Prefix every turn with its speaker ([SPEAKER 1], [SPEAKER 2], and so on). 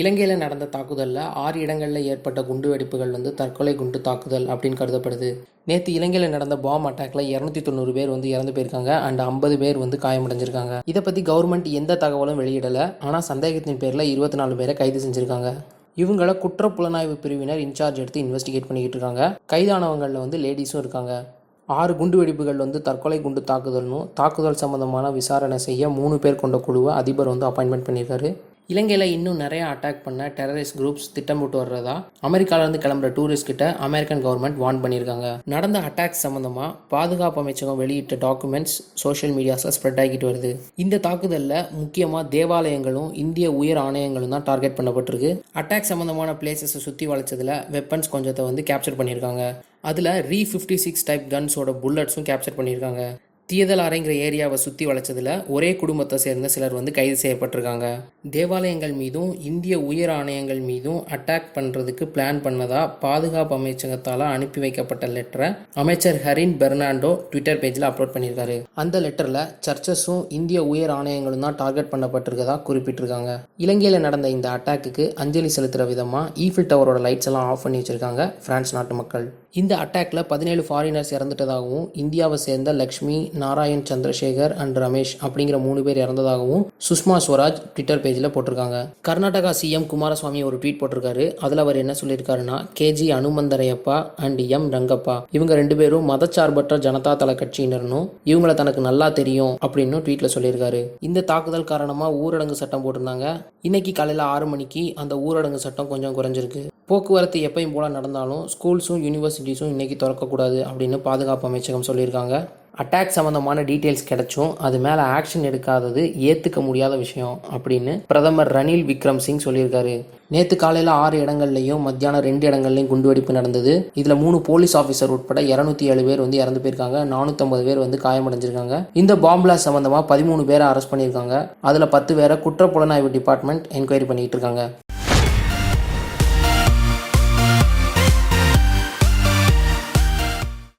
[SPEAKER 1] இலங்கையில் நடந்த தாக்குதலில் ஆறு இடங்களில் ஏற்பட்ட குண்டு வெடிப்புகள் வந்து தற்கொலை குண்டு தாக்குதல் அப்படின்னு கருதப்படுது. நேற்று இலங்கையில் நடந்த பாம் அட்டாக்ல இரநூத்தி தொண்ணூறு பேர் வந்து இறந்து போயிருக்காங்க. அண்ட் ஐம்பது பேர் வந்து காயமடைஞ்சிருக்காங்க. இதை பற்றி கவர்மெண்ட் எந்த தகவலும் வெளியிடலை. ஆனால் சந்தேகத்தின் பேரில் இருபத்தி நாலு பேரை கைது செஞ்சுருக்காங்க. இவங்கள குற்ற புலனாய்வு பிரிவினர் இன்சார்ஜ் எடுத்து இன்வெஸ்டிகேட் பண்ணிக்கிட்டு இருக்காங்க. கைதானவங்களில் வந்து லேடிஸும் இருக்காங்க. ஆறு குண்டு வெடிப்புகள் வந்து தற்கொலை குண்டு தாக்குதல்னும் தாக்குதல் சம்பந்தமான விசாரணை செய்ய மூணு பேர் கொண்ட குழுவை அதிபர் வந்து அப்பாயின்மெண்ட் பண்ணியிருக்காரு இலங்கையில் இன்னும் நிறைய அட்டாக் பண்ண டெரரிஸ்ட் குரூப்ஸ் திட்டமிட்டு வர்றதா? அமெரிக்காவிலேருந்து கிளம்புற டூரிஸ்ட் கிட்ட அமெரிக்கன் கவர்மெண்ட் வார்ன் பண்ணியிருக்காங்க. நடந்த அட்டாக் சம்மந்தமாக பாதுகாப்பு அமைச்சகம் வெளியிட்ட டாக்குமெண்ட்ஸ் சோஷியல் மீடியாஸில் ஸ்ப்ரெட் ஆகிட்டு வருது. இந்த தாக்குதலில் முக்கியமாக தேவாலயங்களும் இந்திய உயர் ஆணையங்களும் தான் டார்கெட் பண்ணப்பட்டிருக்கு. அட்டாக் சம்மந்தமான பிளேசஸை சுற்றி வளைச்சதில் வெப்பன்ஸ் கொஞ்சத்தை வந்து கேப்சர் பண்ணியிருக்காங்க. அதில் ரீ ஃபிஃப்டி சிக்ஸ் டைப் கன்ஸோட புல்லட்ஸும் கேப்சர் பண்ணியிருக்காங்க. தீயதல் அறைங்கிற ஏரியாவை சுற்றி வளைச்சதில் ஒரே குடும்பத்தை சேர்ந்த சிலர் வந்து கைது செய்யப்பட்டிருக்காங்க. தேவாலயங்கள் மீதும் இந்திய உயர் ஆணையங்கள் மீதும் அட்டாக் பண்ணுறதுக்கு பிளான் பண்ணதா பாதுகாப்பு அமைச்சகத்தால் அனுப்பி வைக்கப்பட்ட லெட்டரை அமைச்சர் ஹரின் பெர்னாண்டோ ட்விட்டர் பேஜில் அப்லோட் பண்ணியிருக்காரு. அந்த லெட்டரில் சர்ச்சஸும் இந்திய உயர் ஆணையங்களும் தான் டார்கெட் பண்ணப்பட்டிருக்கதா குறிப்பிட்டிருக்காங்க. இலங்கையில் நடந்த இந்த அட்டாக்குக்கு அஞ்சலி செலுத்துகிற விதமாக ஈஃபில் டவரோட லைட்ஸ் எல்லாம் ஆஃப் பண்ணி வச்சுருக்காங்க. ஃப்ரான்ஸ் நாட்டு மக்கள். இந்த அட்டாக்ல பதினேழு ஃபாரினர்ஸ் இறந்துட்டதாகவும் இந்தியாவை சேர்ந்த லக்ஷ்மி நாராயண் சந்திரசேகர் அண்ட் ரமேஷ் அப்படிங்கிற மூணு பேர் இறந்ததாகவும் சுஷ்மா ஸ்வராஜ் ட்விட்டர் பேஜில் போட்டிருக்காங்க. கர்நாடகா சிஎம் குமாரசுவாமி ஒரு ட்வீட் போட்டிருக்காரு. அதில் அவர் என்ன சொல்லியிருக்காருன்னா KG Hanumantharayappa and M Rangappa. இவங்க ரெண்டு பேரும் மதச்சார்பற்ற ஜனதா தள கட்சியினர்னும் இவங்கள தனக்கு நல்லா தெரியும் அப்படின்னு ட்வீட்ல சொல்லியிருக்காரு. இந்த தாக்குதல் காரணமாக ஊரடங்கு சட்டம் போட்டிருந்தாங்க. இன்னைக்கு காலையில் ஆறு மணிக்கு அந்த ஊரடங்கு சட்டம் கொஞ்சம் குறைஞ்சிருக்கு. போக்குவரத்து எப்பயும் போல் நடந்தாலும் ஸ்கூல்ஸும் யூனிவர்சிட்டிஸும் இன்றைக்கி திறக்கக்கூடாது அப்படின்னு பாதுகாப்பு அமைச்சகம் சொல்லியிருக்காங்க. அட்டாக் சம்மந்தமான டீட்டெயில்ஸ் கிடைச்சும் அது மேலே ஆக்ஷன் எடுக்காதது ஏற்றுக்க முடியாத விஷயம் அப்படின்னு பிரதமர் ரணில் விக்ரம் சிங் சொல்லியிருக்காரு. நேற்று காலையில் ஆறு இடங்கள்லையும் மத்தியானம் ரெண்டு இடங்கள்லையும் குண்டுவெடிப்பு நடந்தது. இதில் மூணு போலீஸ் ஆஃபீஸர் உட்பட இரநூத்தி ஏழு பேர் வந்து இறந்து போயிருக்காங்க. நானூற்றம்பது பேர் வந்து காயமடைஞ்சிருக்காங்க. இந்த பாம் சம்மந்தமாக பதிமூணு பேரை அரெஸ்ட் பண்ணியிருக்காங்க. அதில் பத்து பேரை குற்ற புலனாய்வு டிபார்ட்மெண்ட் என்கொயரி பண்ணிகிட்டு இருக்காங்க.